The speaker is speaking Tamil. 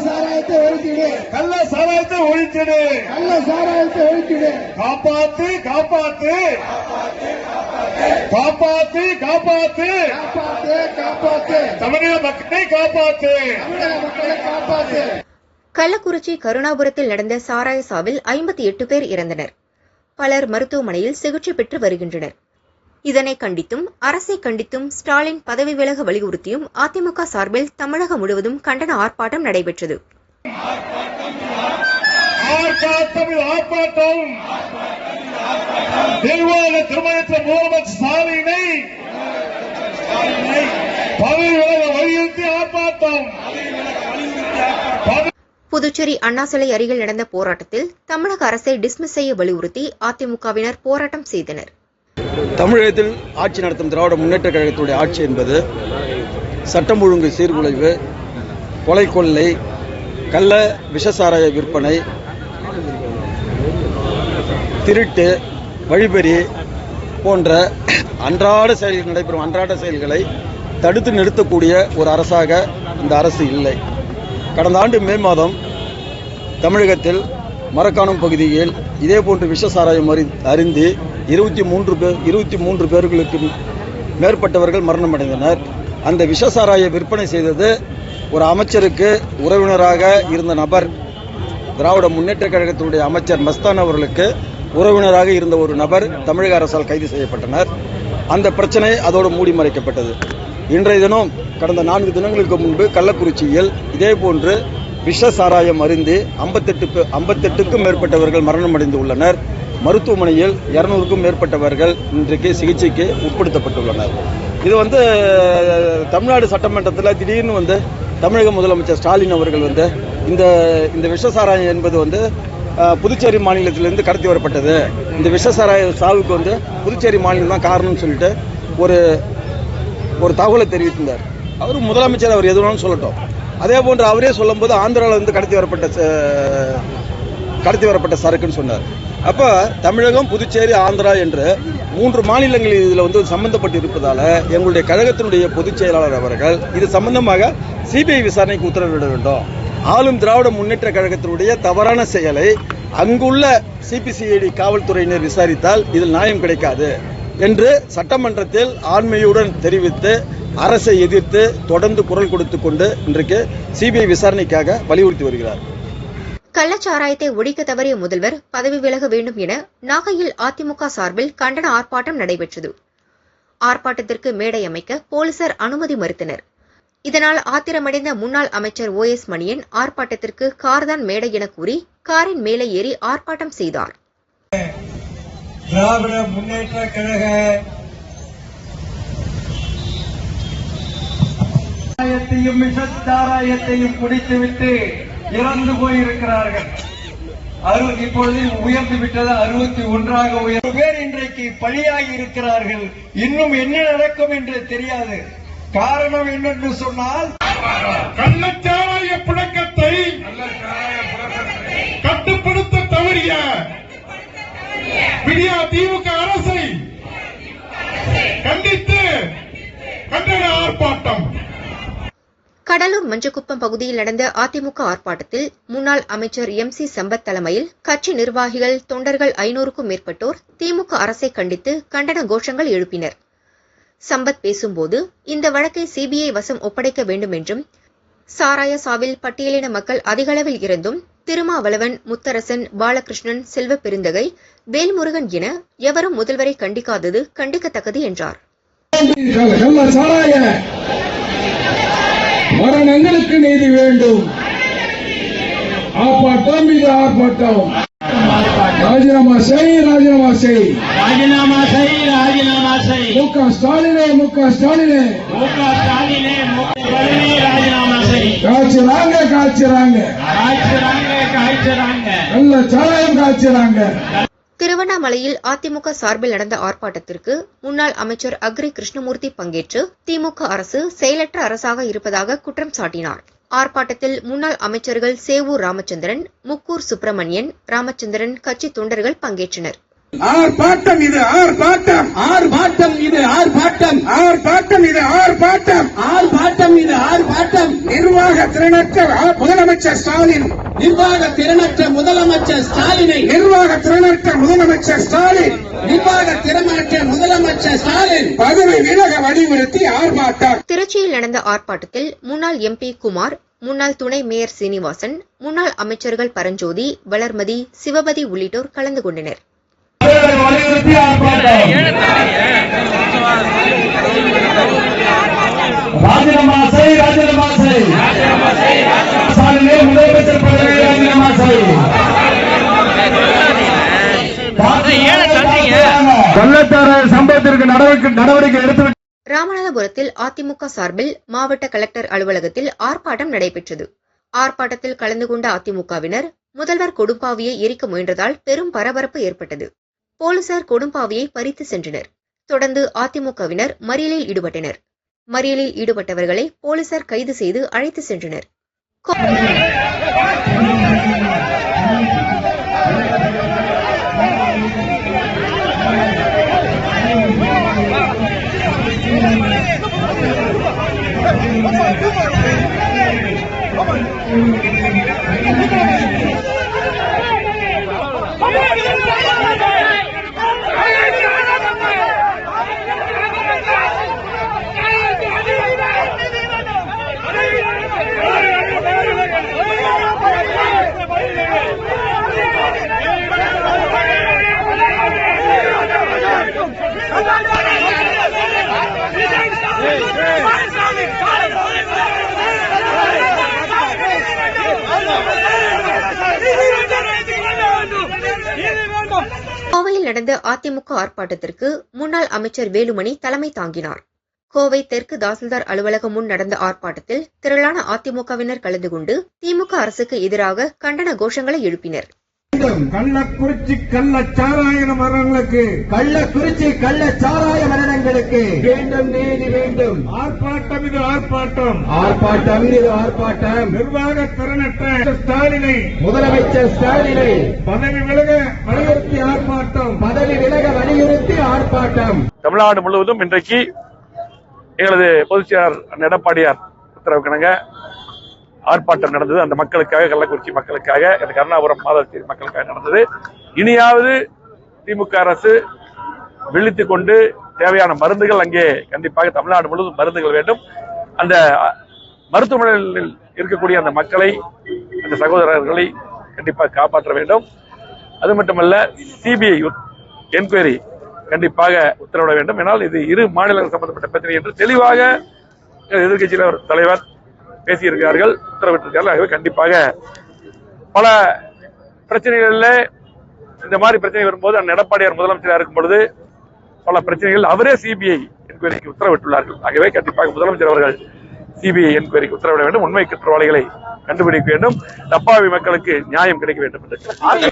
சாராயத்தை ஒழிச்சிடு கள்ள சாராயத்தை ஒழிச்சிடு கள்ள சாராயத்தை ஒழிச்சிடு காப்பாத்து காப்பாத்து. காப்பாத்து காப்பாத்து. காப்பாத்து காப்பாத்து. தமிழக மக்களை காப்பாத்து. தமிழக மக்களை காப்பாத்து. கள்ளக்குறிச்சி கருணாபுரத்தில் நடந்த சாராய சாவில் ஐம்பத்தி எட்டு பேர் இறந்தனர். பலர் மருத்துவமனையில் சிகிச்சை பெற்று வருகின்றனர். இதனை கண்டித்தும் அரசை கண்டித்தும் ஸ்டாலின் பதவி விலக வலியுறுத்தியும் அதிமுக சார்பில் தமிழகம் முழுவதும் கண்டன ஆர்ப்பாட்டம் நடைபெற்றது. முதலமைச்சர் ஸ்டாலினை புதுச்சேரி அண்ணா சிலை அருகில் நடந்த போராட்டத்தில் தமிழக அரசை டிஸ்மிஸ் செய்ய வலியுறுத்தி அதிமுகவினர் போராட்டம் செய்தனர். தமிழகத்தில் ஆட்சி நடத்தும் திராவிட முன்னேற்ற கழகத்துடைய ஆட்சி என்பது சட்டம் ஒழுங்கு சீர்குலைவு கொலை கொள்ளை கள்ள விஷசாராய விற்பனை திருட்டு வழிபறி போன்ற அன்றாட செயல்கள் நடைபெறும் அன்றாட செயல்களை தடுத்து நிறுத்தக்கூடிய ஒரு அரசாக இந்த அரசு இல்லை. கடந்த ஆண்டு மே மாதம் தமிழகத்தில் மரக்காணம் பகுதியில் இதே போன்று விஷ சாராயம் அறி அறிந்து இருபத்தி மூன்று பேர் இருபத்தி மூன்று பேர்களுக்கு மேற்பட்டவர்கள் மரணமடைந்தனர். அந்த விஷ சாராய விற்பனை செய்தது ஒரு அமைச்சருக்கு உறவினராக இருந்த நபர். திராவிட முன்னேற்ற கழகத்தினுடைய அமைச்சர் மஸ்தான் அவர்களுக்கு உறவினராக இருந்த ஒரு நபர் தமிழக அரசால் கைது செய்யப்பட்டனர். அந்த பிரச்சனை அதோடு மூடி மறைக்கப்பட்டது. இன்றைய தினம் கடந்த நான்கு தினங்களுக்கு முன்பு கள்ளக்குறிச்சியில் இதே போன்று விஷ சாராயம் அருந்து ஐம்பத்தெட்டு ஐம்பத்தெட்டுக்கும் மேற்பட்டவர்கள் மரணமடைந்து உள்ளனர் மருத்துவமனையில் இரநூறுக்கும் மேற்பட்டவர்கள் இன்றைக்கு சிகிச்சைக்கு உட்படுத்தப்பட்டுள்ளனர். இது வந்து தமிழ்நாடு சட்டமன்றத்தில் திடீர்னு வந்து தமிழக முதலமைச்சர் ஸ்டாலின் அவர்கள் வந்து இந்த இந்த விஷசாராயம் என்பது வந்து புதுச்சேரி மாநிலத்திலிருந்து கடத்தி வரப்பட்டது. இந்த விஷசாராய சாவுக்கு வந்து புதுச்சேரி மாநிலம் தான் காரணம்னு சொல்லிட்டு ஒரு ஒரு தகவலை தெரிவித்திருந்தார். அவர் முதலமைச்சர் அவர் எதுனாலும் சொல்லட்டும். அதே போன்று அவரே சொல்லும்போது ஆந்திராவில் வந்து கடத்தி வரப்பட்ட ச- கடத்தி வரப்பட்ட சரக்குன்னு சொன்னார். அப்போ தமிழகம் புதுச்சேரி ஆந்திரா என்று மூன்று மாநிலங்கள் இதில் வந்து சம்பந்தப்பட்டு இருப்பதால் எங்களுடைய கழகத்தினுடைய பொதுச் செயலாளர் அவர்கள் இது சம்பந்தமாக சிபிஐ விசாரணைக்கு உத்தரவிட வேண்டும். ஆளும் திராவிட முன்னேற்ற கழகத்தினுடைய தவறான செயலை அங்குள்ள சிபிசிஐடி காவல்துறையினர் விசாரித்தால் இதில் நியாயம் கிடைக்காது என்று சட்டமன்றத்தில் ஆண்மையுடன் தெரிவித்து அரசை எதிர்த்து தொடர்ந்து குரல் கொடுத்துக் கொண்டு இன்றைக்கு சிபிஐ விசாரணைக்காக வலியுறுத்தி வருகிறார். கள்ளச்சாராயத்தை ஒழிக்க தவறிய முதல்வர் பதவி விலக வேண்டும் என நாகையில் அதிமுக சார்பில் கண்டன ஆர்ப்பாட்டம் நடைபெற்றது. ஆர்ப்பாட்டத்திற்கு மேடை அமைக்க போலீசார் அனுமதி மறுத்தனர். இதனால் ஆத்திரமடைந்த முன்னாள் அமைச்சர் ஓ எஸ் மணியன் ஆர்ப்பாட்டத்திற்கு கார்தான் மேடை என கூறி காரின் மேலே ஏறி ஆர்ப்பாட்டம் செய்தார். திராவிட முன்னேற்ற கழக சாராயத்தையும் விஷச்சாராயத்தையும் குடித்துவிட்டு இறந்து போயிருக்கிறார்கள். அறு இப்பொழுது உயர்ந்து விட்டது அறுபத்தி ஒன்றாக உயர்ந்து பேர் இன்றைக்கு பலியாகி இருக்கிறார்கள். இன்னும் என்ன நடக்கும் என்று தெரியாது. காரணம் என்னென்று சொன்னால் கள்ளச்சாராய புழக்கத்தை கட்டுப்படுத்த தவறிய விடியா திமுக அரசை கண்டித்து கண்டன ஆர்ப்பாட்டம். கடலூர் மஞ்சக்குப்பம் பகுதியில் நடந்த அதிமுக ஆர்ப்பாட்டத்தில் முன்னாள் அமைச்சர் எம் சி சம்பத் தலைமையில் கட்சி நிர்வாகிகள் தொண்டர்கள் ஐநூறுக்கும் மேற்பட்டோர் திமுக அரசை கண்டித்து கண்டன கோஷங்கள் எழுப்பினர். சம்பத் பேசும்போது இந்த வழக்கை சிபிஐ வசம் ஒப்படைக்க வேண்டும் என்றும் சாராய சாவில் பட்டியலின மக்கள் அதிகளவில் இருந்தும் திருமாவளவன் முத்தரசன் பாலகிருஷ்ணன் செல்வ பெருந்தகை வேல்முருகன் என எவரும் முதல்வரை கண்டிக்காதது கண்டிக்கத்தக்கது என்றார். மரணங்களுக்கு நீதி வேண்டும். ஆர்ப்பாட்டம் இது ஆர்ப்பாட்டம். ராஜினாமா செய் ராஜினாமா செய். ராஜினாமா செய் ராஜினாமா செய். மு க ஸ்டாலினே. மு க ஸ்டாலினே மு க ஸ்டாலினே ராஜினாமா செய். காய்ச்சறாங்க காய்ச்சறாங்க காய்ச்சறாங்க காய்ச்சறாங்க நல்ல சாராயம் காய்ச்சறாங்க திருவண்ணாமலையில் அதிமுக சார்பில் நடந்த ஆர்ப்பாட்டத்திற்கு முன்னாள் அமைச்சர் அக்ரி கிருஷ்ணமூர்த்தி பங்கேற்று திமுக அரசு செயலற்ற அரசாக இருப்பதாக குற்றம் சாட்டினார். ஆர்ப்பாட்டத்தில் முன்னாள் அமைச்சர்கள் சேவூர் ராமச்சந்திரன் முக்கூர் சுப்பிரமணியன் ராமச்சந்திரன் கட்சி தொண்டர்கள் பங்கேற்றனர். ஆர்ப்பாட்டம் இது ஆர்ப்பாட்டம் ஆர்ப்பாட்டம் இது ஆர்ப்பாட்டம் ஆர்ப்பாட்டம் இது ஆர்ப்பாட்டம் நிர்வாக திறனற்ற முதலமைச்சர் ஸ்டாலின். நிர்வாக திறனற்ற முதலமைச்சர் ஸ்டாலினை. நிர்வாக திறனற்ற முதலமைச்சர் ஸ்டாலின். நிர்வாக திறனற்ற முதலமைச்சர் ஸ்டாலின். பதவி விலக வலியுறுத்தி ஆர்ப்பாட்டம். திருச்சியில் நடந்த ஆர்ப்பாட்டத்தில் முன்னாள் எம்பி குமார் முன்னாள் துணை மேயர் சீனிவாசன் முன்னாள் அமைச்சர்கள் பரஞ்சோதி வளர்மதி சிவபதி உள்ளிட்டோர் கலந்து கொண்டனர். ராஜினாமா செய் ஸ்டாலினே முதலமைச்சர் பதவியை ராஜினாமா செய் கள்ளச்சார சம்பவத்திற்கு நடவடிக்கை எடுத்து ராமநாதபுரத்தில் அதிமுக சார்பில் மாவட்ட கலெக்டர் அலுவலகத்தில் ஆர்ப்பாட்டம் நடைபெற்றது. ஆர்ப்பாட்டத்தில் கலந்து கொண்ட அதிமுகவினர் முதல்வர் கொடும்பாவியை எரிக்க முயன்றதால் பெரும் பரபரப்பு ஏற்பட்டது. போலீசார் கொடும்பாவியை பறித்து சென்றனர். தொடர்ந்து அதிமுகவினர் மறியலில் ஈடுபட்டனர். மறியலில் ஈடுபட்டவர்களை போலீசார் கைது செய்து அழைத்து சென்றனர். Come on, come on. கோவையில் நடந்த அதிமுக ஆர்ப்பாட்டத்திற்கு முன்னாள் அமைச்சர் வேலுமணி தலைமை தாங்கினார். கோவை தெற்கு தாசில்தார் அலுவலகம் முன் நடந்த ஆர்ப்பாட்டத்தில் திரளான அதிமுகவினர் கலந்து கொண்டு திமுக அரசுக்கு எதிராக கண்டன கோஷங்களை எழுப்பினர். கள்ளக்குறிச்சி கள்ளச்சாராயண மரணங்களுக்கு. கள்ளக்குறிச்சி கள்ள சாராய மரணங்களுக்கு. வேண்டும் நீதி வேண்டும். ஆர்ப்பாட்டம் இது ஆர்ப்பாட்டம். ஆர்ப்பாட்டம் இது ஆர்ப்பாட்டம். நிர்வாக திறனற்ற ஸ்டாலினை. முதலமைச்சர் ஸ்டாலினை. பதவி விலக வலியுறுத்தி ஆர்ப்பாட்டம். பதவி விலக வலியுறுத்தி ஆர்ப்பாட்டம். தமிழ்நாடு முழுவதும் இன்றைக்கு எங்களது பொதுச் செயலாளர் எடப்பாடியார் உத்தரவுக்கிணங்க ஆர்ப்பாட்டம் நடந்தது. அந்த மக்களுக்காக கள்ளக்குறிச்சி மக்களுக்காக அந்த கருணாபுரம் மாதவத்தி மக்களுக்காக நடந்தது. இனியாவது திமுக அரசு விழித்து கொண்டு தேவையான மருந்துகள் அங்கே கண்டிப்பாக தமிழ்நாடு முழுவதும் மருந்துகள் வேண்டும். அந்த மருத்துவமனையில் இருக்கக்கூடிய அந்த மக்களை அந்த சகோதரர்களை கண்டிப்பாக காப்பாற்ற வேண்டும். அது மட்டுமல்ல சிபிஐ என்கொயரி கண்டிப்பாக உத்தரவிட வேண்டும். என்னால் இது இரு மாநிலங்கள் சம்பந்தப்பட்ட பிரச்சனை என்று தெளிவாக எதிர்கட்சியினர் தலைவர் பேசியிருக்கிறார்கள் உத்தரவிட்டிருக்கிறார்கள். ஆகவே கண்டிப்பாக பல பிரச்சனைகளில் இந்த மாதிரி பிரச்சனை வரும்போது அந்த எடப்பாடியார் முதலமைச்சராக இருக்கும் பொழுது பல பிரச்சனைகள் அவரே சிபிஐ என்கொயரிக்கு உத்தரவிட்டுள்ளார்கள். ஆகவே கண்டிப்பாக முதலமைச்சர் அவர்கள் சிபிஐ என்கொயரிக்கு உத்தரவிட வேண்டும். உண்மை குற்றவாளிகளை கண்டுபிடிக்க வேண்டும். தப்பாவி மக்களுக்கு நியாயம் கிடைக்க வேண்டும் என்று.